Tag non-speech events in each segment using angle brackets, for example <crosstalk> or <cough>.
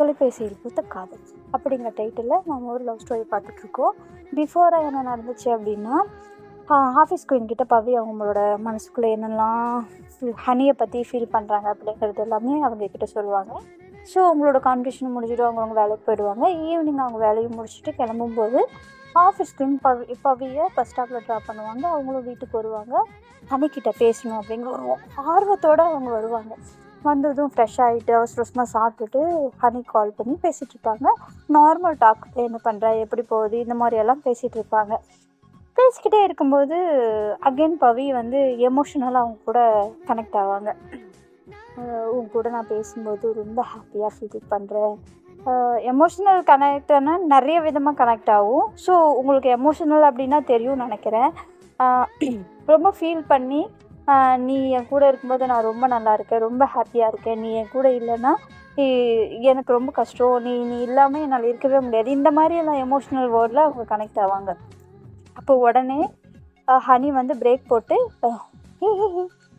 தொலைபேசியில் பூத்த காதல் அப்படிங்கிற டைட்டிலில் நம்ம ஒரு லவ் ஸ்டோரி பார்த்துட்ருக்கோம். பிஃபோராக என்ன நடந்துச்சு அப்படின்னா ஆஃபீஸ் குயின்கிட்ட பவி அவங்களோட மனசுக்குள்ளே என்னெல்லாம் ஹனியை பற்றி ஃபீல் பண்ணுறாங்க அப்படிங்கிறது எல்லாமே அவங்க கிட்ட சொல்லுவாங்க. ஸோ அவங்களோட காம்படிஷன் முடிஞ்சிட்டு அவங்கவுங்க வேலைக்கு போயிடுவாங்க. ஈவினிங் அவங்க வேலையும் முடிச்சுட்டு கிளம்பும்போது ஆஃபீஸ் குயின் பவி பவியை பஸ் ஸ்டாப்பில் ட்ராப் பண்ணுவாங்க. அவங்களும் வீட்டுக்கு வருவாங்க. ஹனிக்கிட்ட பேசணும் அப்படிங்கிற ஒரு ஆர்வத்தோடு அவங்க வருவாங்க. வந்ததும் ஃப்ரெஷ் ஆகிட்டு அவசர அவசரமாக சாப்பிட்டுட்டு ஹனி கால் பண்ணி பேசிகிட்டு இருப்பாங்க நார்மல் டாக் என்ன பண்ணுற எப்படி போகுது இந்த மாதிரியெல்லாம் பேசிகிட்டு இருப்பாங்க. பேசிக்கிட்டே இருக்கும்போது அகெயின் பவி வந்து எமோஷனலாக அவங்க கூட கனெக்ட் ஆவாங்க. உங்க உன் கூட நான் பேசும்போது ரொம்ப ஹாப்பியாக ஃபீல் பண்ணுறேன் எமோஷ்னல் கனெக்ட்னா நிறைய விதமாக கனெக்ட் ஆகும். ஸோ உங்களுக்கு எமோஷனல் அப்படின்னா தெரியும்னு நினைக்கிறேன். ரொம்ப ஃபீல் பண்ணி நீ என் கூட இருக்கும்போது நான் ரொம்ப நல்லா இருக்கேன் ரொம்ப ஹாப்பியாக இருக்கேன். நீ என் கூட இல்லைன்னா எனக்கு ரொம்ப கஷ்டம். நீ நீ இல்லாமல் என்னால் இருக்கவே முடியாது. இந்த மாதிரியெல்லாம் எமோஷ்னல் வேர்டில் அவங்க கனெக்ட் ஆவாங்க. அப்போ உடனே ஹனி வந்து பிரேக் போட்டு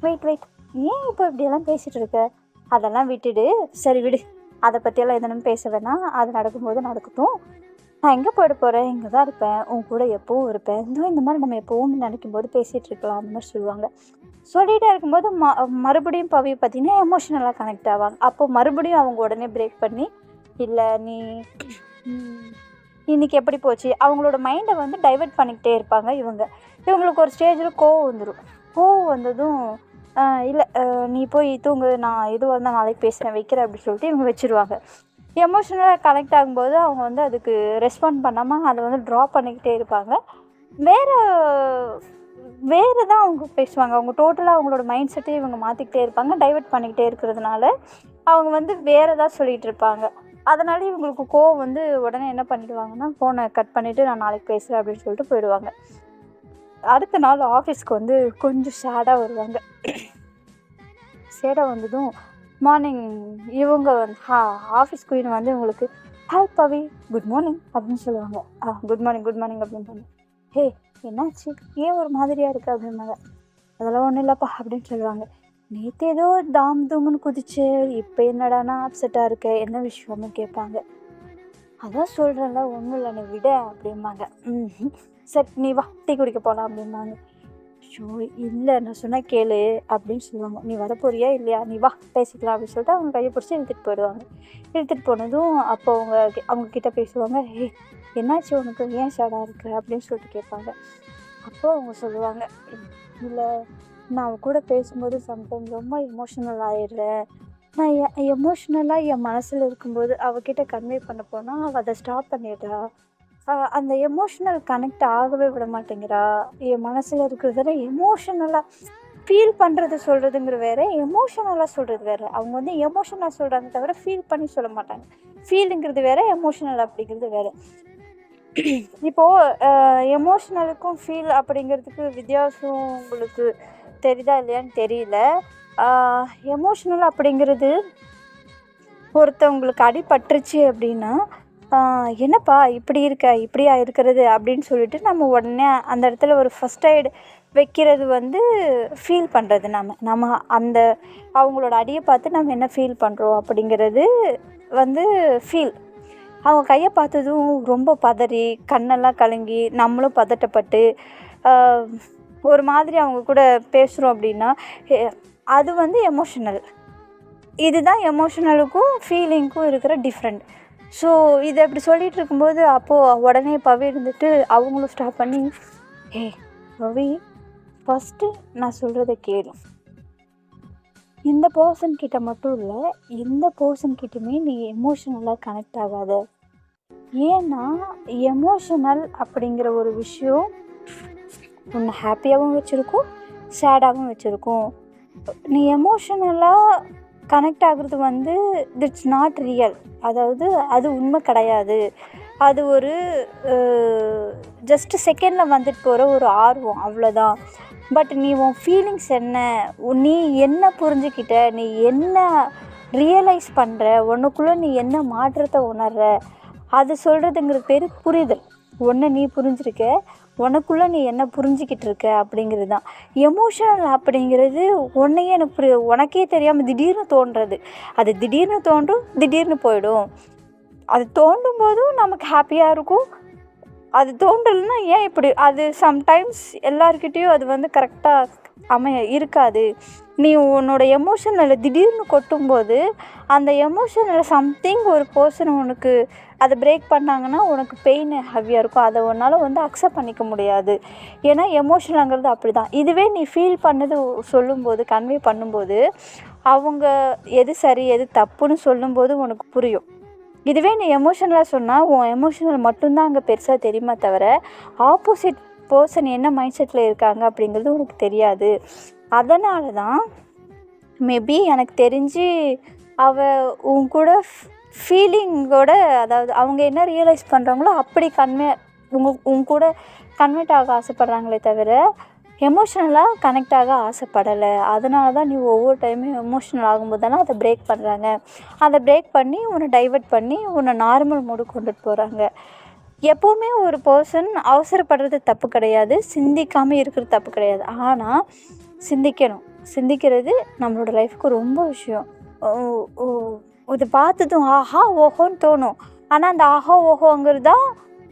வெயிட் வெயிட் ஏன் இப்போ இப்படியெல்லாம் பேசிகிட்டு இருக்க? அதெல்லாம் விட்டுடு. சரி விடு. அதை பற்றியெல்லாம் எதனும் பேச வேணாம். அது நடக்கும்போது நடக்கட்டும். நான் எங்கே போயிட போகிறேன் இங்கே தான் இருப்பேன். உன் கூட எப்போவும் இருப்பேன். இன்னும் இந்த மாதிரி நம்ம எப்போவும் நினைக்கும் போது பேசிகிட்டு இருக்கலாம் அந்த மாதிரி சொல்லுவாங்க. சொல்லிகிட்டே இருக்கும்போது ம மறுபடியும் பவி பார்த்தீங்கன்னா எமோஷ்னலாக கனெக்ட் ஆவாங்க. அப்போ மறுபடியும் அவங்க உடனே பிரேக் பண்ணி இல்லை நீ இன்றைக்கி எப்படி போச்சு? அவங்களோட மைண்டை வந்து டைவர்ட் பண்ணிக்கிட்டே இருப்பாங்க இவங்க. இவங்களுக்கு ஒரு ஸ்டேஜில் கோவம் வந்துடும் கோவம் வந்ததும் இல்லை நீ போய் தூங்கு. நான் எதுவாக இருந்தால் நாளைக்கு பேசுகிறேன் வைக்கிறேன். அப்படின்னு சொல்லிட்டு இவங்க வச்சுருவாங்க. எமோஷ்னலாக கனெக்ட் ஆகும்போது அவங்க வந்து அதுக்கு ரெஸ்பாண்ட் பண்ணாமல் அதை வந்து ட்ரா பண்ணிக்கிட்டே இருப்பாங்க. வேறு வேறு தான் அவங்க பேசுவாங்க. அவங்க டோட்டலாக அவங்களோட மைண்ட் செட்டே இவங்க மாற்றிக்கிட்டே இருப்பாங்க டைவெர்ட் பண்ணிக்கிட்டே இருக்கிறதுனால அவங்க வந்து வேறு ஏதாவது சொல்லிகிட்டு இருப்பாங்க. அதனால இவங்களுக்கு கோவம் வந்து உடனே என்ன பண்ணிடுவாங்கன்னா ஃபோனை கட் பண்ணிவிட்டு நான் நாளைக்கு பேசுகிறேன் அப்படின்னு சொல்லிட்டு போயிடுவாங்க. அடுத்த நாள் ஆஃபீஸ்க்கு வந்து கொஞ்சம் சேடாக வருவாங்க. <clears throat> சேடாக வந்ததும் மார்னிங் இவங்க வந்து ஹா ஆஃபீஸ் குயின் வந்து இவங்களுக்கு ஹாய் பவி குட் மார்னிங் அப்படின்னு சொல்லுவாங்க. ஆ குட் மார்னிங் குட் மார்னிங் அப்படின்னு ஹே என்னாச்சு? ஏன் ஒரு மாதிரியாக இருக்குது அப்படின்னாங்க. அதெல்லாம் ஒன்றும் இல்லைப்பா அப்படின்னு சொல்லுவாங்க. நேற்று ஏதோ தாம் தூம்னு குதிச்சு இப்போ என்னடானா அப்செட்டாக இருக்க? என்ன விஷயம்னு கேட்பாங்க. அதான் சொல்கிறேன்ல ஒன்றும் இல்லை நீ விட அப்படிம்பாங்க. ம் சரி நீ வா டீ குடிக்க போகலாம் அப்படிம்பாங்க. ஷோ இல்லை நான் சொன்ன கேளு அப்படின்னு சொல்லுவாங்க. நீ வரப்போறியா இல்லையா? நீ வா பேசிக்கலாம் அப்படின்னு சொல்லிட்டு அவங்க கையை பிடிச்சி இழுத்துட்டு போயிடுவாங்க. இழுத்துட்டு போனதும் அப்போ அவங்க அவங்க கிட்ட பேசுவாங்க ஹே என்னாச்சு உனக்கு? ஏன் சேடாக இருக்கு? அப்படின்னு சொல்லிட்டு கேட்பாங்க. அப்போ அவங்க சொல்லுவாங்க இல்லை நான் அவங்க கூட பேசும்போது சம்டைம் ரொம்ப எமோஷ்னல் ஆயிடுறேன் நான் எமோஷ்னலாக என் மனசில் இருக்கும்போது அவகிட்ட கன்வே பண்ண போனால் அவள் அதை ஸ்டாப் பண்ணிடுறா. அந்த எமோஷ்னல் கனெக்ட் ஆகவே விட மாட்டேங்கிறா. என் மனசில் இருக்கிறத எமோஷ்னலாக ஃபீல் பண்ணுறது சொல்கிறதுங்கிற வேற எமோஷனலாக சொல்கிறது வேற. அவங்க வந்து எமோஷனலாக சொல்கிறாங்க தவிர ஃபீல் பண்ணி சொல்ல மாட்டாங்க. ஃபீலுங்கிறது வேற எமோஷனல் அப்படிங்கிறது வேறு. இப்போது எமோஷ்னலுக்கும் ஃபீல் அப்படிங்கிறதுக்கு வித்தியாசம் உங்களுக்கு தெரியுதா இல்லையான்னு தெரியல. எமோஷ்னல் அப்படிங்கிறது ஒருத்தவங்களுக்கு அடிபட்டுருச்சு அப்படின்னா என்னப்பா இப்படி இருக்க? இப்படியா இருக்கிறது? அப்படின்னு சொல்லிட்டு நம்ம உடனே அந்த இடத்துல ஒரு ஃபஸ்ட் எய்டு வைக்கிறது வந்து ஃபீல் பண்ணுறது நம்ம நம்ம அந்த அவங்களோட அடியை பார்த்து நம்ம என்ன ஃபீல் பண்ணுறோம் அப்படிங்கிறது வந்து ஃபீல் அவங்க கையை பார்த்ததும் ரொம்ப பதறி கண்ணெல்லாம் கலங்கி நம்மளும் பதட்டப்பட்டு ஒரு மாதிரி அவங்க கூட பேசுகிறோம் அப்படின்னா அது வந்து எமோஷனல் இதுதான் எமோஷனலுக்கும் ஃபீலிங்க்கும் இருக்கிற டிஃப்ரெண்ட் ஸோ இதை அப்படி சொல்லிகிட்டு இருக்கும்போது அப்போது உடனே பவி இருந்துட்டு அவங்களும் ஸ்டாப் பண்ணி ஏ பவி ஃபஸ்ட்டு நான் சொல்கிறத கேளு. இந்த பர்சன் கிட்ட மட்டும் இல்லை எந்த பர்சன் கிட்டமே நீ எமோஷனலாக கனெக்ட் ஆகாத. ஏன்னா எமோஷனல் அப்படிங்கிற ஒரு விஷயம் உன்னை ஹாப்பியாகவும் வச்சுருக்கும் சேடாகவும் வச்சுருக்கும். நீ எமோஷனலாக கனெக்ட் ஆகுறது வந்து திட்ஸ் நாட் ரியல் அதாவது அது உண்மை கிடையாது. அது ஒரு ஜஸ்ட் செகண்டில் வந்துட்டு போகிற ஒரு ஆர்வம் அவ்வளோதான் பட் நீ உன் ஃபீலிங்ஸ் என்ன? நீ என்ன புரிஞ்சுக்கிட்ட? நீ என்ன ரியலைஸ் பண்ணுற உனக்குள்ளே நீ என்ன மாற்றத்தை உணர்ற? அது சொல்கிறதுங்கிற பேர் புரிதல். ஒன்று நீ புரிஞ்சிருக்க உனக்குள்ளே நீ என்ன புரிஞ்சிக்கிட்டு இருக்க அப்படிங்கிறது தான் எமோஷனல் அப்படிங்கிறது உன்னையே எனக்கு புரிய உனக்கே தெரியாமல் திடீர்னு தோன்றது. அது திடீர்னு தோன்றும் திடீர்னு போயிடும். அது தோண்டும் போதும் நமக்கு ஹாப்பியாக இருக்கும். அது தோன்றலைன்னா ஏன் இப்படி? அது சம்டைம்ஸ் எல்லாருக்கிட்டேயும் அது வந்து கரெக்டாக அமைய இருக்காது. நீ உன்னோட எமோஷனில் திடீர்னு கொட்டும்போது அந்த எமோஷனில் சம்திங் ஒரு பர்சன் உனக்கு அதை பிரேக் பண்ணாங்கன்னா உனக்கு பெயின் ஹெவியாக இருக்கும். அதை உன்னால் வந்து அக்செப்ட் பண்ணிக்க முடியாது. ஏன்னா எமோஷனல்ங்கிறது அப்படி தான் இதுவே நீ ஃபீல் பண்ணது சொல்லும்போது கன்வே பண்ணும்போது அவங்க எது சரி எது தப்புன்னு சொல்லும்போது உனக்கு புரியும். இதுவே நீ எமோஷனலாக சொன்னால் உன் எமோஷனல் மட்டும்தான் அங்கே பெருசாக தெரியுமா தவிர ஆப்போசிட் பர்சன் என்ன மைண்ட் செட்டில் இருக்காங்க அப்படிங்கிறது உனக்கு தெரியாது. அதனால தான் மேபி எனக்கு தெரிஞ்சு அவ உன் கூட ஃபீலிங்கோட அதாவது அவங்க என்ன ரியலைஸ் பண்ணுறாங்களோ அப்படி கன்வே உங்க உன் கூட கன்வெர்ட் ஆக ஆசைப்பட்றாங்களே தவிர எமோஷ்னலாக கனெக்ட் ஆக ஆசைப்படலை. அதனால தான் நீ ஒவ்வொரு டைமும் எமோஷ்னல் ஆகும்போது தானே அதை பிரேக் பண்ணுறாங்க அதை பிரேக் பண்ணி உன்னை டைவர்ட் பண்ணி உன்னை நார்மல் மூடு கொண்டுட்டு போகிறாங்க எப்போவுமே ஒரு பர்சன் அவசரப்படுறது தப்பு கிடையாது சிந்திக்காமல் இருக்கிறது தப்பு கிடையாது. ஆனால் சிந்திக்கணும். சிந்திக்கிறது நம்மளோட லைஃப்க்கு ரொம்ப விஷயம். இது பார்த்ததும் ஆஹா ஓஹோன்னு தோணும். ஆனால் அந்த ஆஹா ஓஹோங்கிறது தான்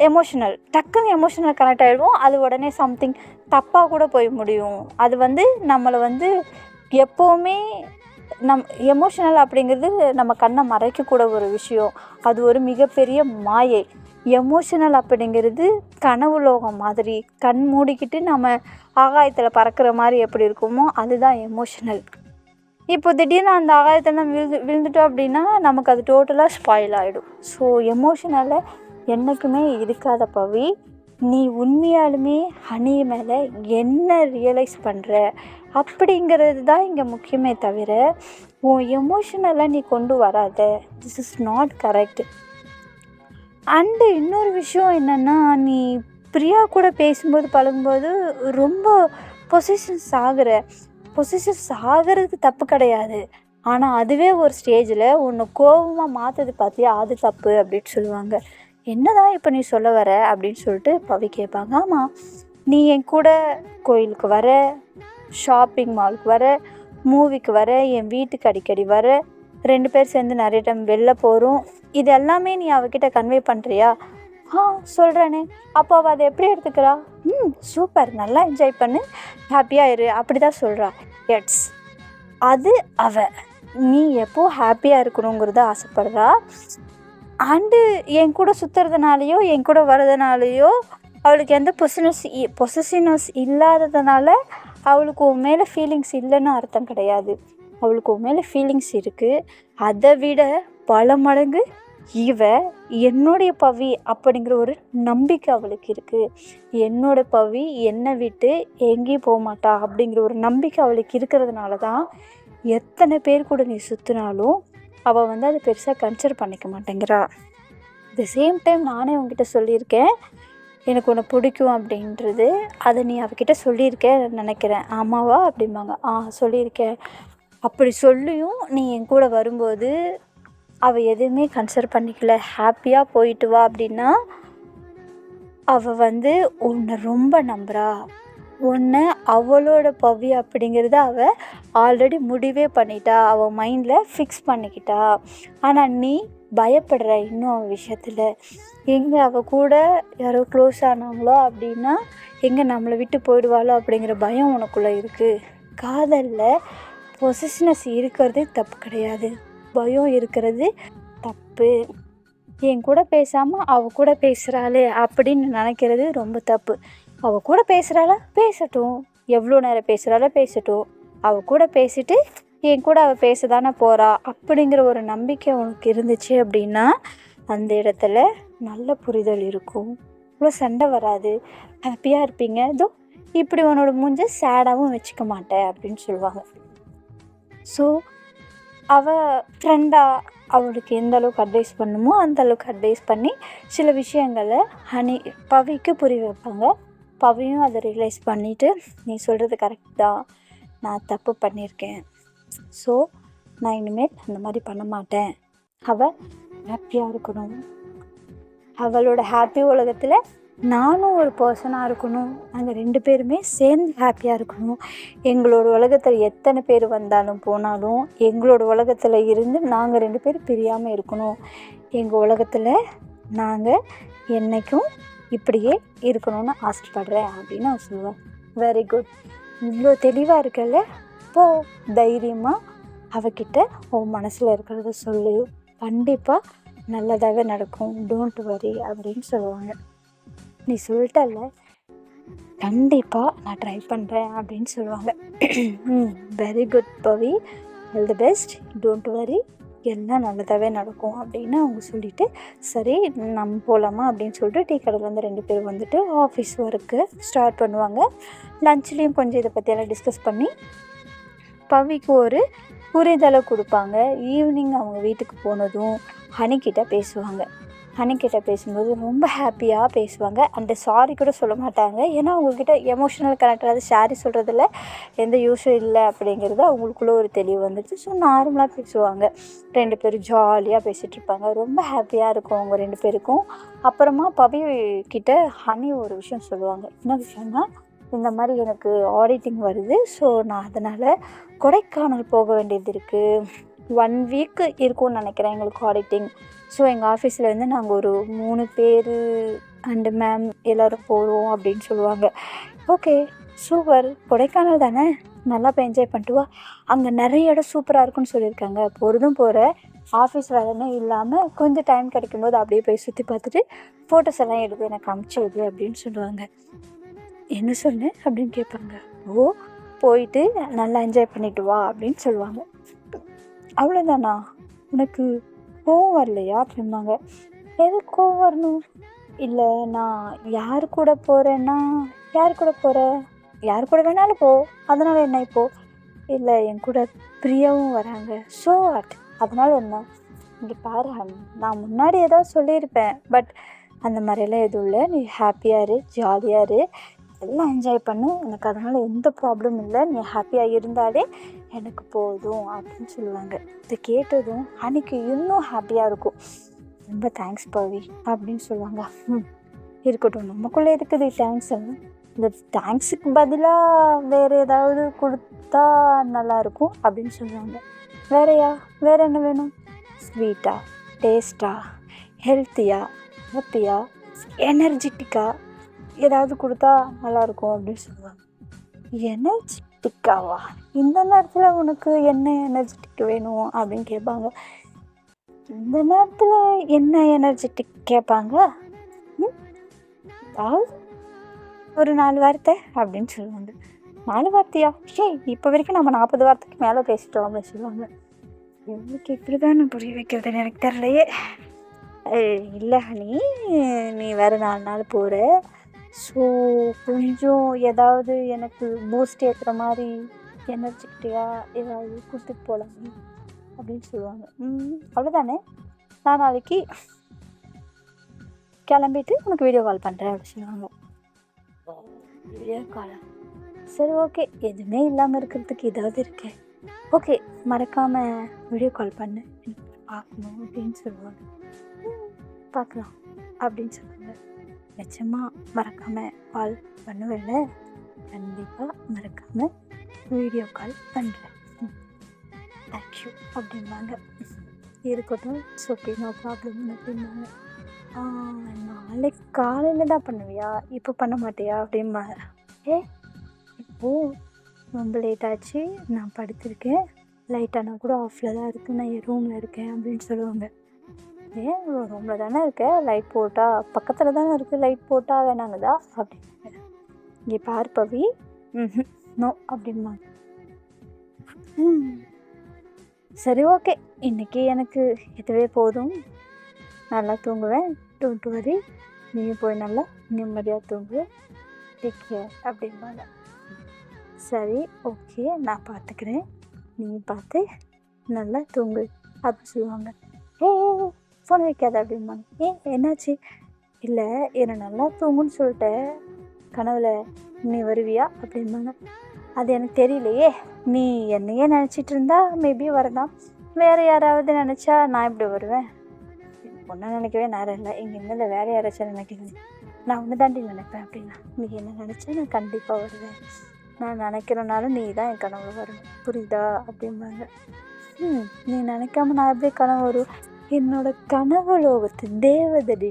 எமோஷனல் டக்குன்னு எமோஷனல் கனெக்ட் ஆகிடுவோம் அது உடனே சம்திங் தப்பாக கூட போய் முடியும். அது வந்து நம்மளை வந்து எப்போவுமே நம் எமோஷனல் அப்படிங்கிறது நம்ம கண்ணை மறைக்கக்கூட ஒரு விஷயம். அது ஒரு மிகப்பெரிய மாயை. எமோஷனல் அப்படிங்கிறது கனவு லோகம் மாதிரி கண் மூடிக்கிட்டு நம்ம ஆகாயத்தில் பறக்கிற மாதிரி எப்படி இருக்குமோ அதுதான் எமோஷனல் இப்போ திடீர்னு அந்த ஆகாயத்தில் நம்ம விழுந்து விழுந்துட்டோம் அப்படின்னா நமக்கு அது டோட்டலாக ஸ்பாயில் ஆகிடும் ஸோ எமோஷனலை என்றைக்குமே இருக்காத பவி நீ உண்மையாலுமே ஹனி மேலே என்ன ரியலைஸ் பண்ணுற அப்படிங்கிறது தான் இங்கே முக்கியமே தவிர உன் எமோஷனலை நீ கொண்டு வராத. This is not correct and இன்னொரு விஷயம் என்னென்னா நீ பிரியா கூட பேசும்போது பழகும்போது ரொம்ப பொசிஷன்ஸ் ஆகுற. பொசிஷன்ஸ் ஆகிறது தப்பு கிடையாது. ஆனால் அதுவே ஒரு ஸ்டேஜில் உன்னை கோபமாக மாற்றது பார்த்தியா? அது தப்பு அப்படின்னு சொல்லுவாங்க. என்னதான் இப்போ நீ சொல்ல வர அப்படின்னு சொல்லிட்டு பவி கேட்பாங்க. ஆமாம் நீ என் கூட கோயிலுக்கு வர ஷாப்பிங் மாலுக்கு வர மூவிக்கு வர என் வீட்டுக்கு அடிக்கடி வர ரெண்டு பேர் சேர்ந்து நிறைய டைம் வெளில போகிறோம் இது எல்லாமே நீ அவகிட்ட கன்வே பண்ணுறியா ஆ சொல்கிறேனே அப்போ அவள் அதை எப்படி எடுத்துக்கிறா? ம் சூப்பர் நல்லா என்ஜாய் பண்ணு. ஹாப்பியாக இரு. அப்படி தான் சொல்கிறா எட்ஸ் அது அவ. நீ எப்போ ஹாப்பியாக இருக்கணுங்கிறத ஆசைப்படுறா. அண்டு என் கூட சுற்றுறதுனாலையோ என் கூட வர்றதுனாலையோ அவளுக்கு எந்த பொசினஸ் பொசிஷினஸ் இல்லாததுனால அவளுக்கு உன் மேலே ஃபீலிங்ஸ் இல்லைன்னு அர்த்தம் கிடையாது. அவளுக்கு உன் மேலே ஃபீலிங்ஸ் இருக்குது அதை விட பல மடங்கு இவ என்னுடைய பவி அப்படிங்கிற ஒரு நம்பிக்கை அவளுக்கு இருக்குது என்னோட பவி என்னை விட்டு எங்கேயும் போக மாட்டா அப்படிங்கிற ஒரு நம்பிக்கை அவளுக்கு இருக்கிறதுனால தான் எத்தனை பேர் கூட நீ சுற்றினாலும் அவள் வந்து அதை பெருசாக கன்சிடர் பண்ணிக்க மாட்டேங்கிறா. த சேம் டைம் நானே உங்ககிட்ட சொல்லியிருக்கேன். எனக்கு உன்னை பிடிக்கும் அப்படின்றது. அதை நீ அவகிட்ட சொல்லியிருக்க நினைக்கிறேன். ஆமாவா? அப்படிம்பாங்க. ஆ சொல்லியிருக்கேன். அப்படி சொல்லியும் நீ என் கூட வரும்போது அவள் எதுவுமே கன்சிடர் பண்ணிக்கல. ஹாப்பியாக போயிட்டு வா அப்படின்னா அவள் வந்து உன்னை ரொம்ப நம்புறா. உன்னை அவளோட பவி அப்படிங்கிறத அவள் ஆல்ரெடி முடிவே பண்ணிட்டா. அவள் மைண்டில் ஃபிக்ஸ் பண்ணிக்கிட்டா. ஆனால் நீ பயப்படுற இன்னும் அவள் விஷயத்தில். எங்கே அவள் கூட யாரோ க்ளோஸ் ஆனாங்களோ அப்படின்னா எங்கே நம்மளை விட்டு போயிடுவாளோ அப்படிங்கிற பயம் உனக்குள்ளே இருக்குது காதலில் பொசிஷனஸ் இருக்கிறது தப்பு கிடையாது. பயம் இருக்கிறது தப்பு. என் கூட பேசாமல் அவ கூட பேசுகிறாளே அப்படின்னு நினைக்கிறது ரொம்ப தப்பு. அவ கூட பேசுகிறாளா பேசட்டும். எவ்வளோ நேரம் பேசுகிறாளோ பேசட்டும். அவ கூட பேசிட்டு என் கூட அவள் பேச தானே போகிறா அப்படிங்கிற ஒரு நம்பிக்கை உனக்கு இருந்துச்சு அப்படின்னா அந்த இடத்துல நல்ல புரிதல் இருக்கும். இவ்வளோ சண்டை வராது. ஹாப்பியாக இருப்பீங்க. இதோ இப்படி உன்னோட மூஞ்ச சேடாகவும் வச்சுக்க மாட்டேன் அப்படின்னு சொல்லுவாங்க. ஸோ அவள் ஃப்ரெண்டாக அவளுக்கு எந்த அளவுக்கு அட்வைஸ் பண்ணுமோ அந்த அளவுக்கு அட்வைஸ் பண்ணி சில விஷயங்களை ஹனி பவிக்கு புரிய வைப்பாங்க. பவியும் அதை ரியலைஸ் பண்ணிவிட்டு நீ சொல்கிறது கரெக்ட் தான். நான் தப்பு பண்ணியிருக்கேன் ஸோ நான் இனிமேல் அந்த மாதிரி பண்ண மாட்டேன். அவள் ஹாப்பியாக இருக்கணும். அவளோட ஹாப்பி உலகத்தில் நானும் ஒரு பர்சனாக இருக்கணும். நாங்கள் ரெண்டு பேருமே சேர்ந்து ஹாப்பியாக இருக்கணும். எங்களோட உலகத்தில் எத்தனை பேர் வந்தாலும் போனாலும் எங்களோட உலகத்தில் இருந்து நாங்கள் ரெண்டு பேரும் பிரியாமல் இருக்கணும். எங்கள் உலகத்தில் நாங்கள் என்றைக்கும் இப்படியே இருக்கணும்னு ஆசைப்படுறேன் அப்படின்னு நான் சொல்லுவேன். வெரி குட் இவ்வளோ தெளிவாக இருக்கல போ தைரியமாக அவகிட்ட உன் மனசில் இருக்கிறத சொல்லு. கண்டிப்பாக நல்லதாகவே நடக்கும். டோன்ட் வரி அப்படின்னு சொல்லுவாங்க. நீ சொல்லிட்டல்ல. கண்டிப்பாக நான் ட்ரை பண்ணுறேன் அப்படின்னு சொல்லுவாங்க. Very good Pavi. All the best don't worry எல்லாம் நல்லதாகவே நடக்கும் அப்படின்னு அவங்க சொல்லிவிட்டு சரி நம்ம போகலாமா அப்படின்னு சொல்லிட்டு டீ கடையில் வந்து ரெண்டு பேரும் வந்துட்டு ஆஃபீஸ் ஒர்க்கு ஸ்டார்ட் பண்ணுவாங்க. லஞ்ச்லேயும் கொஞ்சம் இதை பற்றியெல்லாம் டிஸ்கஸ் பண்ணி பவிக்கு ஒரு புரிதலை கொடுப்பாங்க. ஈவினிங் அவங்க வீட்டுக்கு போனதும் ஹனிக்கிட்ட பேசுவாங்க. ஹனிக்கிட்ட பேசும்போது ரொம்ப ஹாப்பியாக பேசுவாங்க. அந்த சாரி கூட சொல்ல மாட்டாங்க. ஏன்னா அவங்கக்கிட்ட எமோஷனல் கனெக்ட் ஆகாது சாரி சொல்கிறதுல எந்த யூஸும் இல்லை அப்படிங்கிறது அவங்களுக்குள்ள ஒரு தெளிவு வந்துடுச்சு ஸோ நார்மலாக பேசுவாங்க. ரெண்டு பேரும் ஜாலியாக பேசிகிட்டு இருப்பாங்க. ரொம்ப ஹாப்பியாக இருக்கும் அவங்க ரெண்டு பேருக்கும். அப்புறமா பவி கிட்ட ஹனி ஒரு விஷயம் சொல்லுவாங்க. என்ன விஷயம்னா இந்த மாதிரி எனக்கு ஆடிட்டிங் வருது. ஸோ நான் அதனால் கொடைக்கானல் போக வேண்டியது இருக்குது ஒன் வீக் இருக்கும்னு நினைக்கிறேன் எங்களுக்கு ஆடிட்டிங் ஸோ எங்கள் ஆஃபீஸில் வந்து நாங்கள் ஒரு மூணு பேர் அண்டு மேம் எல்லோரும் போகிறோம் அப்படின்னு சொல்லுவாங்க. ஓகே சூப்பர் கொடைக்கானல் தானே? நல்லா போய் என்ஜாய் பண்ணிட்டு வா. அங்கே நிறைய இடம் சூப்பராக இருக்குன்னு சொல்லியிருக்காங்க. பொருதும் போகிற ஆஃபீஸ் வேலைன்னு இல்லாமல் கொஞ்சம் டைம் கிடைக்கும்போது அப்படியே போய் சுற்றி பார்த்துட்டு ஃபோட்டோஸ் எல்லாம் எடுத்து எனக்கு அமுச்சு விடு அப்படின்னு சொல்லுவாங்க. என்ன சொன்னேன் அப்படின்னு கேட்பாங்க. ஓ போயிட்டு நல்லா என்ஜாய் பண்ணிட்டு வா அப்படின்னு சொல்லுவாங்க. அவ்வளோதானா உனக்கு கோவம் வரலையா? அப்படிம்பாங்க எது கோவம் வரணும்? இல்லை நான் யார் கூட போகிறேன்னா யார் கூட போகிற யார் கூட வேணாலும் போ. அதனால் என்ன இப்போ? இல்லை என் கூட பிரியாவும் வராங்க. ஸோ வாட் அதனால் என்ன? இங்கே பாரு நான் முன்னாடி ஏதாவது சொல்லியிருப்பேன். பட் அந்த மாதிரிலாம் எதுவும் இல்லை. நீ ஹாப்பியாக இரு ஜாலியாக இரு. எல்லாம் என்ஜாய் பண்ணு. எனக்கு அதனால் எந்த ப்ராப்ளமும் இல்லை. நீ ஹாப்பியாக இருந்தாலே எனக்கு போதும் அப்படின்னு சொல்லுவாங்க. இதை கேட்டதும் அன்றைக்கி இன்னும் ஹாப்பியாக இருக்கும். ரொம்ப தேங்க்ஸ் பவி அப்படின்னு சொல்லுவாங்க. ம் இருக்கட்டும். நமக்குள்ளே இருக்குது தேங்க்ஸ் இந்த தேங்க்ஸுக்கு பதிலாக வேறு ஏதாவது கொடுத்தா நல்லாயிருக்கும் அப்படின்னு சொல்லுவாங்க. வேறையா? வேறு என்ன வேணும்? ஸ்வீட்டாக டேஸ்ட்டாக ஹெல்த்தியாக ஹாப்பியா எனர்ஜெட்டிக்காக ஏதாவது கொடுத்தா நல்லாயிருக்கும் அப்படின்னு சொல்லுவாங்க. எனர்ஜெட்டிக்காவா இந்த நேரத்தில் உனக்கு என்ன எனர்ஜெட்டிக் வேணும்? அப்படின்னு கேட்பாங்க. இந்த நேரத்தில் என்ன எனர்ஜெட்டிக் கேட்பாங்க? ம்? அதாவது ஒரு நாலு வார்த்தை அப்படின்னு சொல்லுவாங்க. நாலு வார்த்தையா? ஏ இப்போ வரைக்கும் நம்ம நாற்பது வார்த்தைக்கு மேலே பேசிட்டோம் அப்படின்னு சொல்லுவாங்க. எனக்கு இப்படி தான் நான் புரிய வைக்கிறதுன்னு எனக்கு தெரியலையே. இல்லை ஹனி நீ வேறு நாலு நாள் போகிற ஸோ கொஞ்சம் ஏதாவது எனக்கு பூஸ்ட் ஏற்றுற மாதிரி எனர்ஜெட்டிக்காக ஏதாவது கொடுத்துட்டு போகலாம் அப்படின்னு சொல்லுவாங்க. ம் அவ்வளோதானே நான் நாளைக்கு கிளம்பிட்டு உனக்கு வீடியோ கால் பண்ணுறேன் அப்படின்னு சொல்லுவாங்க. வீடியோ காலா சரி ஓகே எதுவுமே இல்லாமல் இருக்கிறதுக்கு ஏதாவது இருக்கே. ஓகே மறக்காமல் வீடியோ கால் பண்ணு. பார்க்கணும் அப்படின்னு சொல்லுவாங்க. பார்க்கலாம் அப்படின்னு சொல்லுவாங்க. நிச்சயமாக மறக்காமல் கால் பண்ணுவேன்ல கண்டிப்பாக மறக்காமல் வீடியோ கால் பண்ணுறேன் தேங்க்யூ அப்படின்னாங்க இருக்கட்டும் இட்ஸ் ஓகே நோ ப்ராப்ளம் அப்படின்னாங்க நாளைக்கு காலையில் தான் பண்ணுவியா? இப்போ பண்ண மாட்டியா? அப்படிம்பாங்க. ஏ இப்போது ரொம்ப லேட் ஆச்சு நான் படுத்திருக்கேன். லைட் ஆனால் கூட ஆஃபில் தான் இருக்குது நான் என் ரூமில் இருக்கேன் அப்படின்னு சொல்லுவாங்க. ஏன் ரூமில் தானே இருக்க? லைட் போட்டால் பக்கத்தில் தானே இருக்குது லைட் போட்டால் வேணாங்கதா? அப்படின்னு இங்கே பார் பவி. ம் நோ அப்படிம்பாங்க. ம். சரி ஓகே இன்னைக்கு எனக்கு இதுவே போதும். நல்லா தூங்குவேன். டோன்ட் வரி நீயும் போய் நல்லா நிம்மதியாக தூங்கு. டேக் கேர் அப்படிம்பாங்க. சரி ஓகே நான் பார்த்துக்கிறேன் நீ பார்த்து நல்லா தூங்கு. அப்படி சொல்லுவாங்க. ஏ ஃபோன் வைக்காத அப்படிம்பாங்க. ஏன்? என்னாச்சு? இல்லை என்னை நல்லா தூங்குன்னு சொல்லிட்டு கனவுல நீ வருவியா அப்படிம்பாங்க. அது எனக்கு தெரியலையே. நீ என்னையே நினச்சிட்டு இருந்தா மேபி வரலாம் வேறு யாராவது நினச்சா நான் இப்படி வருவேன். ஒன்றும் நினைக்கவே நேரம் இல்லை. இங்கே இருந்து வேறு யாராச்சும் நினைக்கிறது. நான் ஒன்று தாண்டி நினைப்பேன் அப்படின்னா. நீ என்ன நினச்சா நான் கண்டிப்பாக வருவேன். நான் நினைக்கிறனால நீ தான் என் கனவு வரும் புரியுதா அப்படிம்பாங்க. ம் நீ நினைக்காம நான் எப்படி கனவு வரும் என்னோட கனவு லோகத்து தேவதடி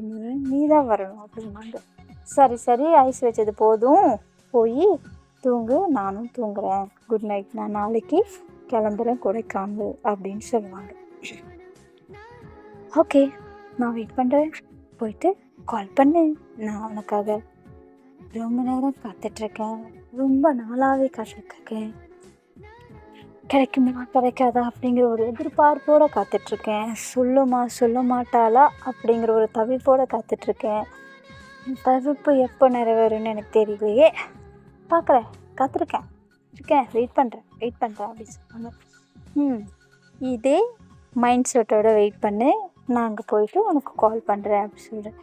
நீ தான் வரணும் அப்படின்னாங்க. சரி சரி ஐஸ் வச்சது போதும். போய் தூங்கு நானும் தூங்குறேன். குட் நைட் நான் நாளைக்கு கிளம்புறேன் கொடைக்கானல் அப்படின்னு சொல்லுவாங்க. ஓகே நான் வெயிட் பண்ணுறேன் போயிட்டு கால் பண்ணு. நான் உனக்காக ரொம்ப நேரம் காத்துட்ருக்கேன் ரொம்ப நாளாகவே காத்துட்ருக்கேன் கிடைக்குமா கிடைக்காதா அப்படிங்கிற ஒரு எதிர்பார்ப்போடு காத்துட்ருக்கேன். சொல்லுமா சொல்ல மாட்டாளா அப்படிங்கிற ஒரு தவிப்போடு காத்துட்ருக்கேன். தவிப்பு எப்போ நிறைவேறும்னு எனக்கு தெரியலையே. பார்க்குறேன் காத்திருக்கேன். இருக்கேன் வெயிட் பண்ணுறேன் வெயிட் பண்ணுறேன் அப்படின்னு சொன்னாங்க ம் இதே மைண்ட் செட்டோட வெயிட் பண்ணு. நான் அங்கே போயிட்டு உனக்கு கால் பண்ணுறேன் அப்படின்னு சொல்கிறேன்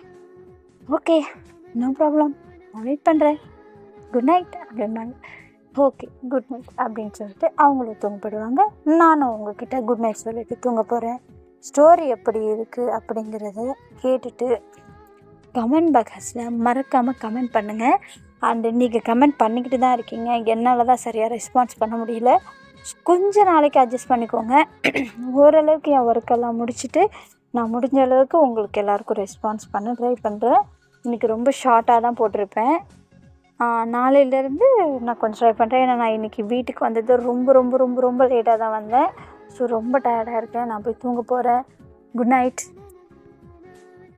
ஓகே நோ ப்ராப்ளம் நான் வெயிட் பண்ணுறேன் குட் நைட் அப்படின்னாங்க ஓகே குட் நைட் அப்படின்னு சொல்லிட்டு அவங்களும் தூங்கப்படுவாங்க. நானும் அவங்கக்கிட்ட குட் நைட் சொல்லிட்டு தூங்க போகிறேன் ஸ்டோரி எப்படி இருக்குது அப்படிங்கிறத கேட்டுட்டு கமெண்ட் பாக்ஸில் மறக்காமல் கமெண்ட் பண்ணுங்கள் அண்டு நீங்கள் கமெண்ட் பண்ணிக்கிட்டு தான் இருக்கீங்க. என்னால் தான் சரியாக ரெஸ்பான்ஸ் பண்ண முடியல. கொஞ்ச நாளைக்கு அட்ஜஸ்ட் பண்ணிக்கோங்க. <clears throat> ஓரளவுக்கு என் ஒர்க்கெல்லாம் முடிச்சுட்டு நான் முடிஞ்ச அளவுக்கு உங்களுக்கு எல்லாருக்கும் ரெஸ்பான்ஸ் பண்ண ட்ரை பண்ணுறேன் இன்றைக்கி ரொம்ப ஷார்ட்டாக தான் போட்டிருப்பேன். நாளையிலேருந்து நான் கொஞ்சம் ட்ரை பண்ணுறேன் ஏன்னா நான் இன்றைக்கி வீட்டுக்கு வந்தது ரொம்ப ரொம்ப ரொம்ப ரொம்ப லேட்டாக தான் வந்தேன். ஸோ ரொம்ப டயர்டாக இருக்கேன். நான் போய் தூங்க போகிறேன் குட் நைட்